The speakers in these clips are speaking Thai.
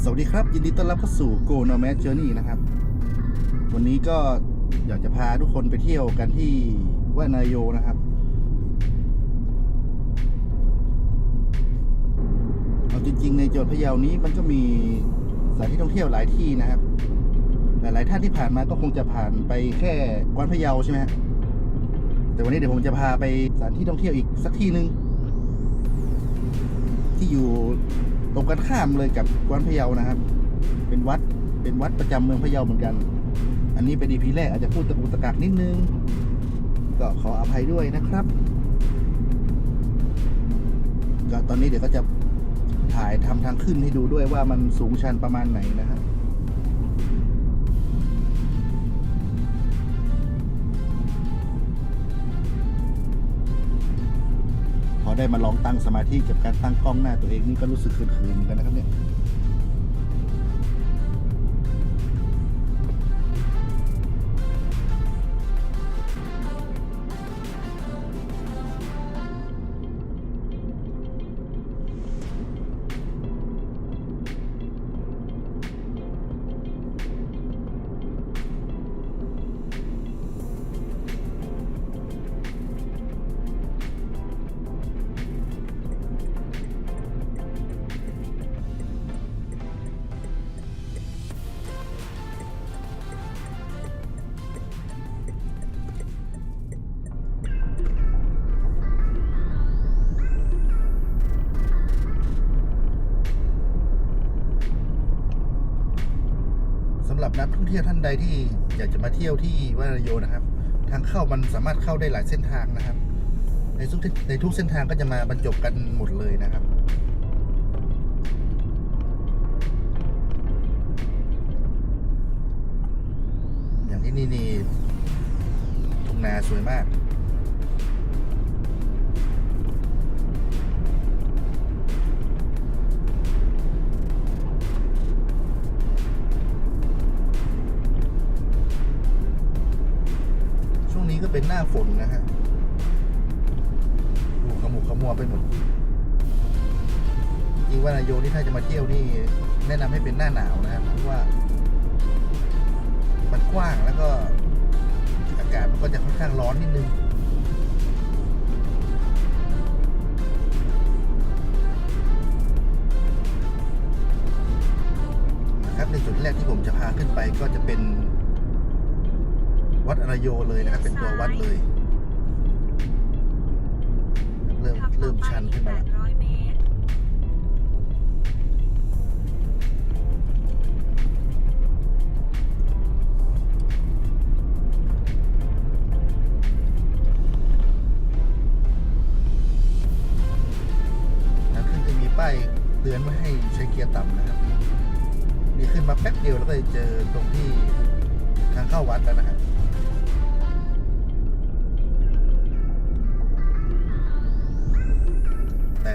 สวัสดีครับ ยินดีต้อนรับเข้าสู่ Go Nomad Journey นะครับ วันนี้ก็อยากจะพาทุกคนไปเที่ยวกันที่วานายโยนะครับ เอาจริงๆ ในจังหวัดพะเยานี้มันก็มีสถานที่ท่องเที่ยวหลายที่นะครับ หลายๆท่านที่ผ่านมาก็คงจะผ่านไปแค่กวนพะเยาใช่ไหมแต่วันนี้เดี๋ยวผมจะพาไปสถานที่ท่องเที่ยวอีกสักที่หนึ่งที่อยู่ ตรงกันข้ามเลยกับกวานพะเยานะครับ เป็นวัดเป็นวัดประจำเมืองพะเยาเหมือนกัน อันนี้เป็นดีพีแรกอาจจะพูดตะกุตะกักนิดนึง ก็ขออภัยด้วยนะครับก็ตอนนี้เดี๋ยวก็จะถ่ายทำทางขึ้นให้ดูด้วยว่ามันสูงชันประมาณไหนนะครับ พอได้มาลองตั้งสมาธิกับการตั้งกล้องหน้าตัวเองนี่ก็รู้สึกเขินๆเหมือนกันนะครับเนี่ย ที่ยวท่านใดที่อยากจะมาเที่ยวที่วานายโยนะครับ ทางเข้ามันสามารถเข้าได้หลายเส้นทางนะครับ ในทุกในทุกเส้นทางก็จะมาบรรจบกันหมดเลยนะครับอย่างที่นี่นี่ทุ่งนาสวยมาก เป็นหน้าฝนนะฮะดูขมุกขมัวไปหมดจริงๆว่านายโยนี่ถ้าจะมาเที่ยวนี่แนะนำให้เป็นหน้าหนาวนะครับเพราะว่า มันกว้างแล้วก็อากาศมันก็จะค่อนข้างร้อนนิดนึง โยเลยนะครับ เป็นตัววัดเลย เริ่มเริ่มชันขึ้นมาแล้ว800เมตรนะขึ้นจะมีป้ายเตือนไม่ให้ใช้เกียร์ต่ำนะครับ นี่ขึ้นมาแป๊บเดียวแล้วก็จะเจอตรงที่ทางเข้าวัดแล้วนะครับ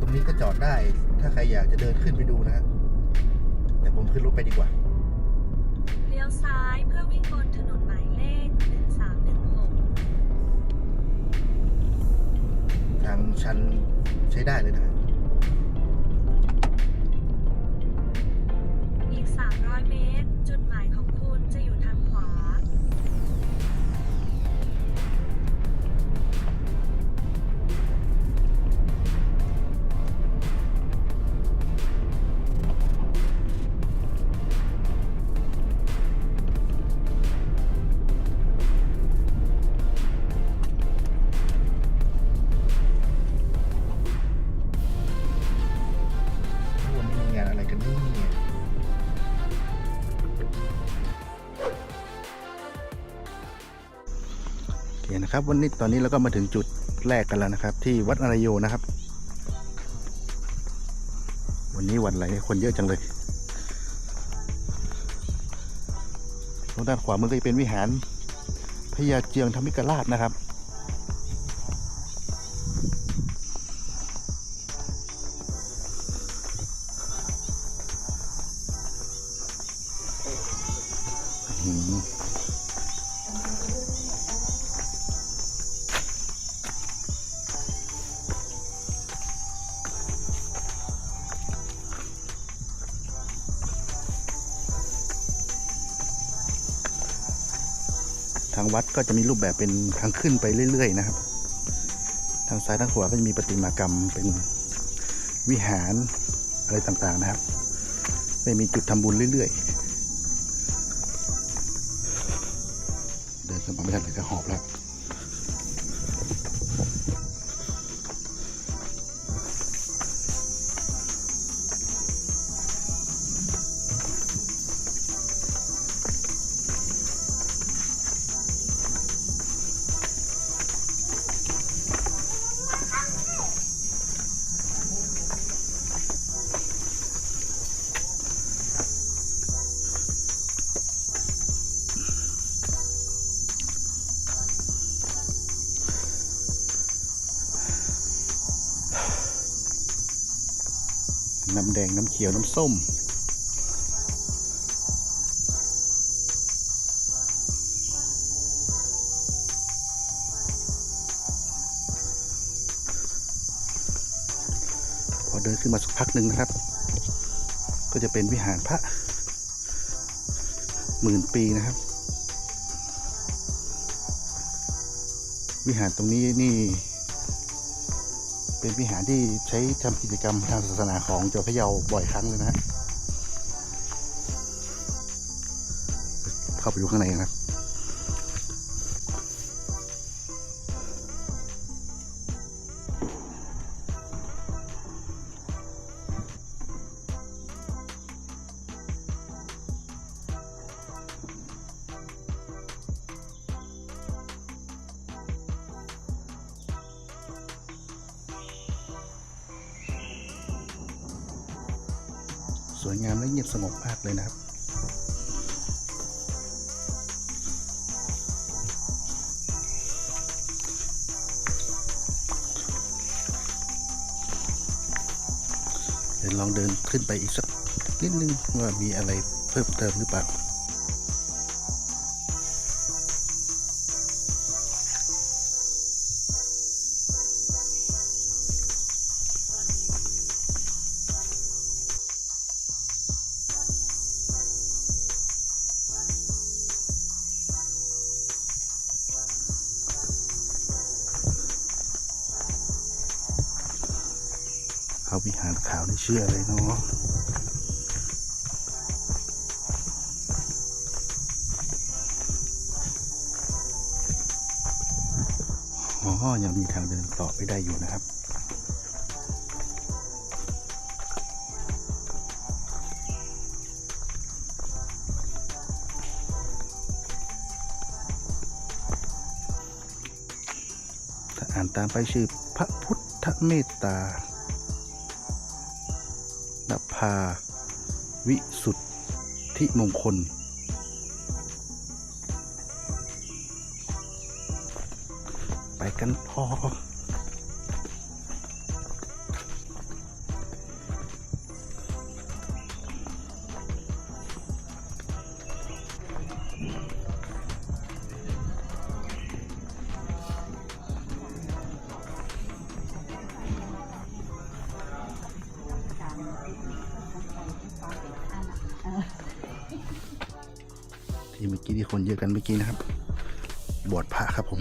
ต่ตรงนี้ก็จอดได้ ถ้าใครอยากจะเดินขึ้นไปดูนะครับแต่ผมขึ้นรถไปดีกว่า เลี้ยวซ้ายเพื่อวิ่งบนถนนหมายเลข1316 ทางชันใช้ได้เลยนะ ครับวันนี้ตอนนี้เราก็มาถึงจุดแรกกันแล้วนะครับ ที่วัดอรโยนะครับ วันนี้วันอะไรคนเยอะจังเลยทางด้านขวามือก็จะเป็นวิหารพญาเจียงธรรมิกราชนะครับ วัดก็จะมีรูปแบบเป็นทางขึ้นไปเรื่อย ๆ นะครับ ทางซ้ายทางขวาก็จะมีประติมากรรมเป็นวิหารอะไรต่างๆนะครับไม่มีจุดทำบุญเรื่อย ๆ เดินสมบัติไม่ทันเลยจะหอบแล้ว น้ำแดงน้ำเขียวน้ำส้ม พอเดินขึ้นมาสักพักหนึ่งนะครับ ก็จะเป็นวิหารพระหมื่นปีนะครับ วิหารตรงนี้นี่ เป็นวิหารที่ใช้ทำกิจกรรมทางศาสนาของจังหวัดพะเยาบ่อยครั้งเลยนะฮะเข้าไปดูข้างในกันครับ เดี๋ยวลองเดินขึ้นไปอีกสักนิดนึงว่ามีอะไรเพิ่มเติมหรือเปล่า ชื่อเลยเนาะอ๋อยังมีทางเดินต่อไปได้อยู่นะครับถ้าอ่านตามไปชื่อพระพุทธเมตตาา วิสุทธิมงคล ไปกันพอ คนเยอะกันเมื่อกี้นะครับ บวชพระครับผม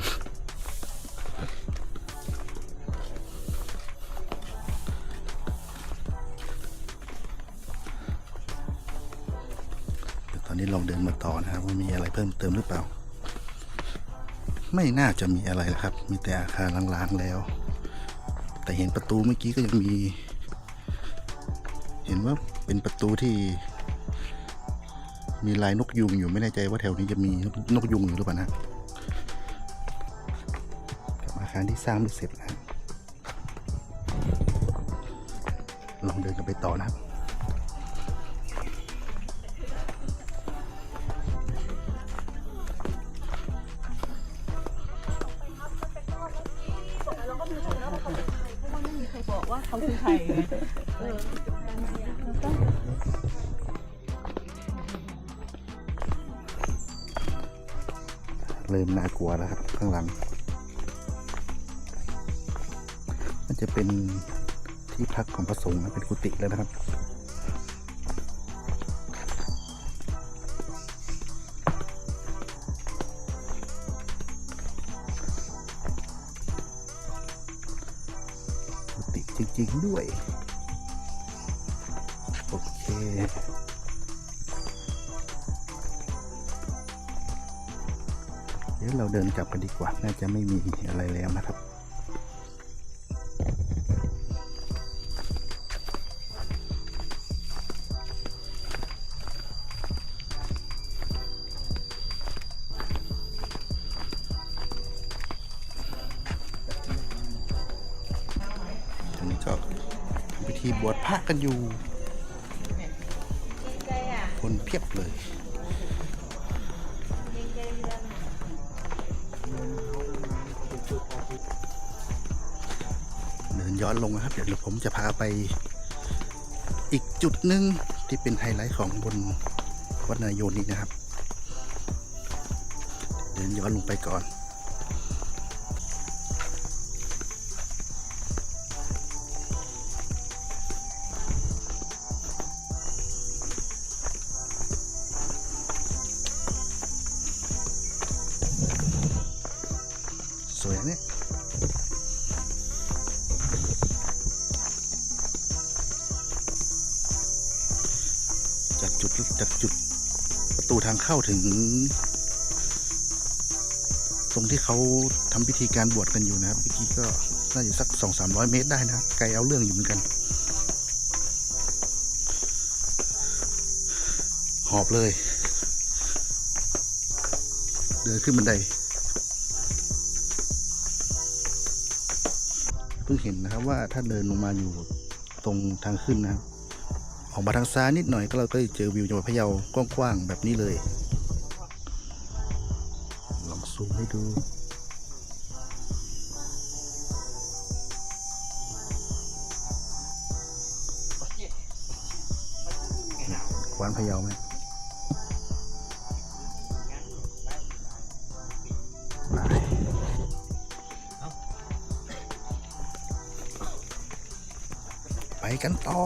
เดี๋ยวตอนนี้ลองเดินมาต่อนะครับ ว่ามีอะไรเพิ่มเติมหรือเปล่า ไม่น่าจะมีอะไรแล้วครับ มีแต่อาคารล้างๆแล้ว แต่เห็นประตูเมื่อกี้ก็ยังมี เห็นว่าเป็นประตูที่ มีลายนกยุงอยู่ไม่แน่ใจว่าแถวนี้จะมีนกยุงอยู่หรือเปล่านะกับอาคารที่สร้างไม่เสร็จนะลองเดินกันไปต่อนะครับ เริ่มน่ากลัวแล้วครับ ข้างหลัง มันจะเป็นที่พักของพระสงฆ์นะเป็นกุฏิแล้วนะครับกุฏิจริง ๆ ด้วย เดี๋ยวเราเดินกลับกันดีกว่า น่าจะไม่มีอะไรแล้วนะครับตอนนี้ก็ทำพิธีบวชพระกันอยู่ คนเพียบเลย อนลงนะครับ เดี๋ยวผมจะพาไปอีกจุดหนึ่งที่เป็นไฮไลท์ของบนวัดนายโยนนี้นะครับ เดินย้อนลงไปก่อน เข้าถึง ตรงที่เขาทำพิธีการบวชกันอยู่นะครับเมื่อกี้ก็น่าจะสักสองสามร้อยเมตรได้นะไกลเอาเรื่องอยู่เหมือนกัน หอบเลย เดินขึ้นบันไดเพิ่งเห็นนะครับว่าถ้าเดินลงมาอยู่ตรงทางขึ้นนะครับ ออกมาทางซ้ายนิดหน่อยก็เราก็จะเจอวิวจังหวัดพะเยากว้างๆแบบนี้เลย ลองซูมให้ดูกวานพะเยาไหมไปกันต่อ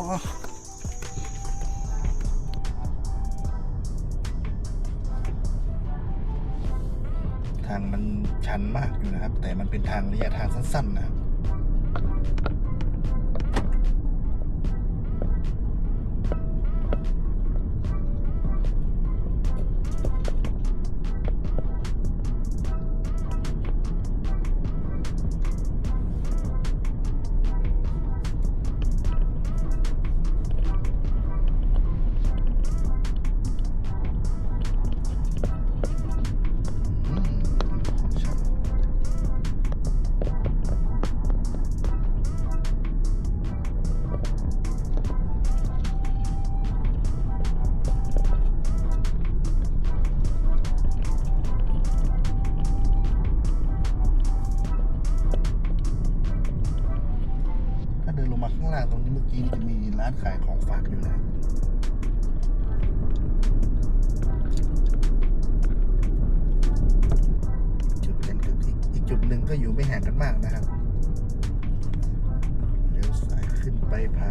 ชันมากอยู่นะครับ แต่มันเป็นทางระยะทางสั้นๆนะครับ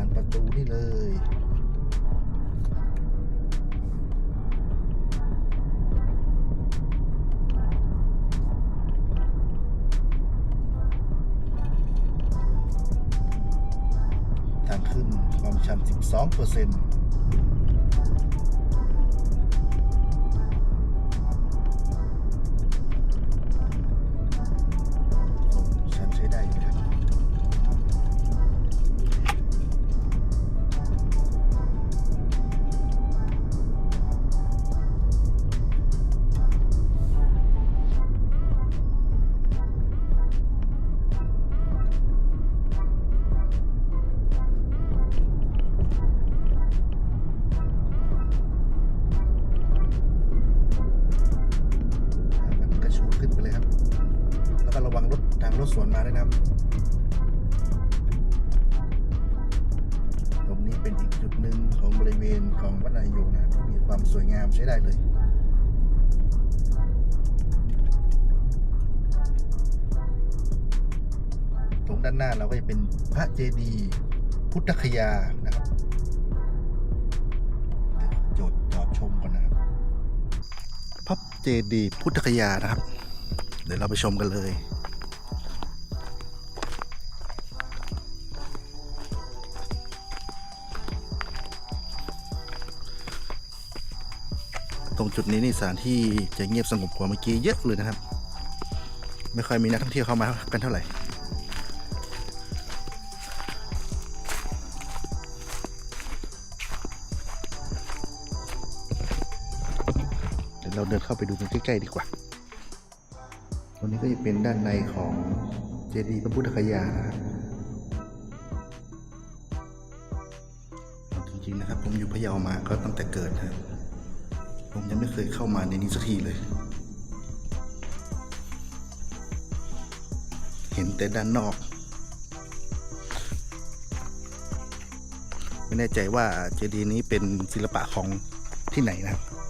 านประตูนี่เลยทางขึ้นความชัน 12เปอร์เซ็นต์ เจดีพุทธคยานะครับ เดี๋ยวเราไปชมกันเลยตรงจุดนี้นี่สถานที่จะเงียบสงบกว่าเมื่อกี้เยอะเลยนะครับ ไม่ค่อยมีนักท่องเที่ยวเข้ามากันเท่าไหร่ เราเดินเข้าไปดูกันใกล้ๆดีกว่า ตรงนี้ก็จะเป็นด้านในของเจดีย์พระพุทธคยานะครับจริงๆนะครับ ผมอยู่พะเยามาก็ตั้งแต่เกิดนะครับผมยังไม่เคยเข้ามาในนี้สักทีเลย เห็นแต่ด้านนอก ไม่แน่ใจว่าเจดีย์นี้เป็นศิลปะของที่ไหนนะครับ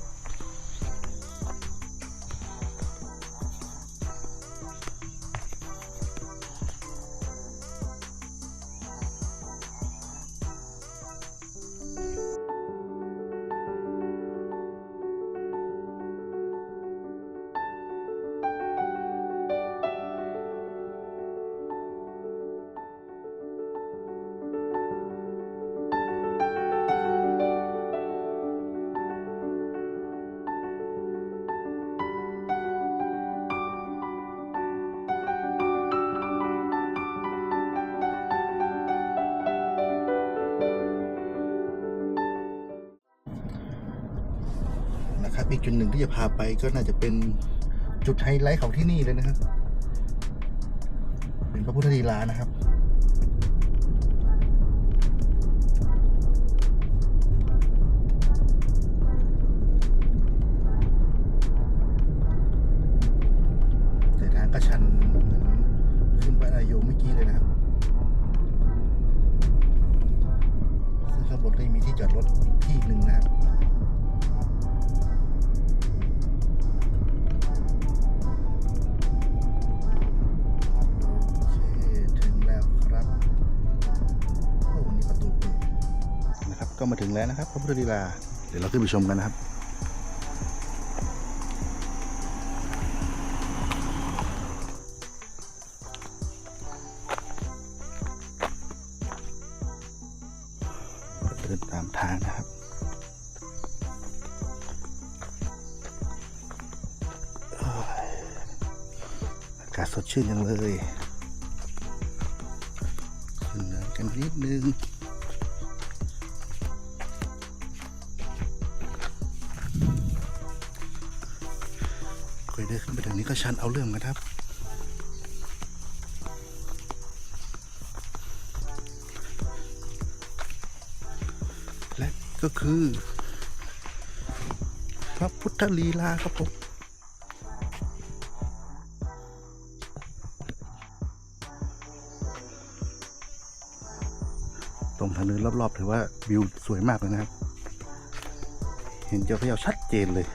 อีกจุดหนึ่งที่จะพาไปก็น่าจะเป็นจุดไฮไลท์ของที่นี่เลยนะครับ เป็นพระพุทธลีลานะครับ พระพุทธลีลา เดี๋ยวเราขึ้นไปชมกันนะครับเดินตามทางนะครับอากาศสดชื่นจังเลยขึ้นเนินกันนิดนึงาชันเอาเรื่องนะครับ และก็คือ พระพุทธลีลาครับผมตรงทางเดินรอบๆถือว่าวิวสวยมากเลยนะครับ เห็นเจ้าพระยาชัดเจนเลย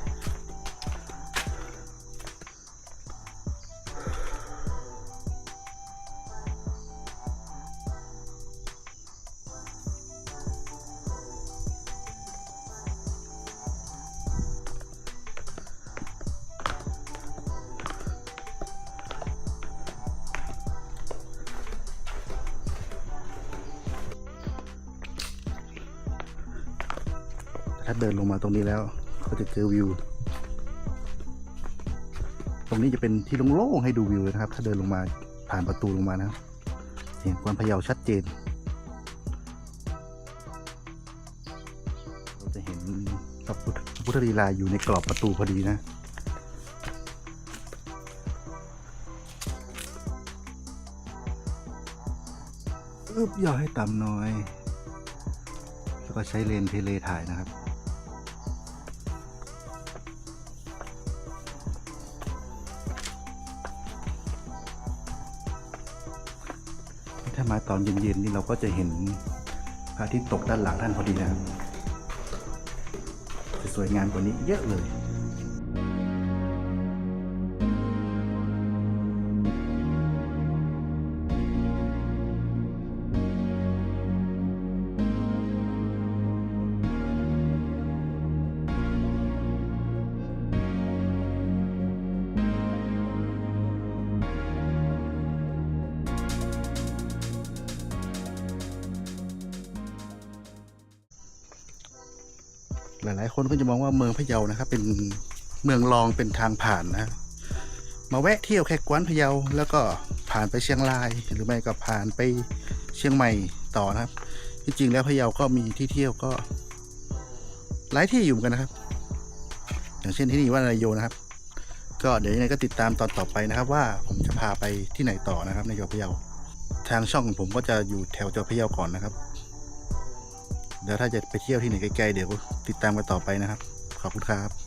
ถ้าเดินลงมาตรงนี้แล้วก็จะเจอวิว ตรงนี้จะเป็นที่โล่งๆให้ดูวิวเลยนะครับ ถ้าเดินลงมาผ่านประตูลงมานะครับเห็นกวานพะเยาชัดเจนเราจะเห็นพระพุทธรีลาอยู่ในกรอบประตูพอดีนะอึบย่อให้ต่ำหน่อย แล้วก็ใช้เลนส์เทเลถ่ายนะครับ ถ้ามาตอนเย็นๆนี่เราก็จะเห็นพระอาทิตย์ตกด้านหลังท่านพอดีนะครับจะสวยงามกว่านี้เยอะเลย หลาย ๆ คนก็จะมองว่าเมืองพะเยานะครับ เป็นเมืองรองเป็นทางผ่านนะมาแวะเที่ยวแค่กวนพะเยาแล้วก็ผ่านไปเชียงราย หรือไม่ก็ผ่านไปเชียงใหม่ต่อนะครับ จริง ๆ แล้วพะเยาก็มีที่เที่ยวก็ หลายที่อยู่เหมือนกันนะครับ อย่างเช่นที่นี่ว่านายโยนะครับ ก็เดี๋ยวยังไงก็ติดตามตอนต่อไปนะครับ ว่าผมจะพาไปที่ไหนต่อนะครับในจังหวัดพะเยาทางช่องของผมก็จะอยู่แถวจังหวัดพะเยาก่อนนะครับ เดี๋ยวถ้าจะไปเที่ยวที่ไหนไกลๆเดี๋ยวติดตามกันต่อไปนะครับ ขอบคุณครับ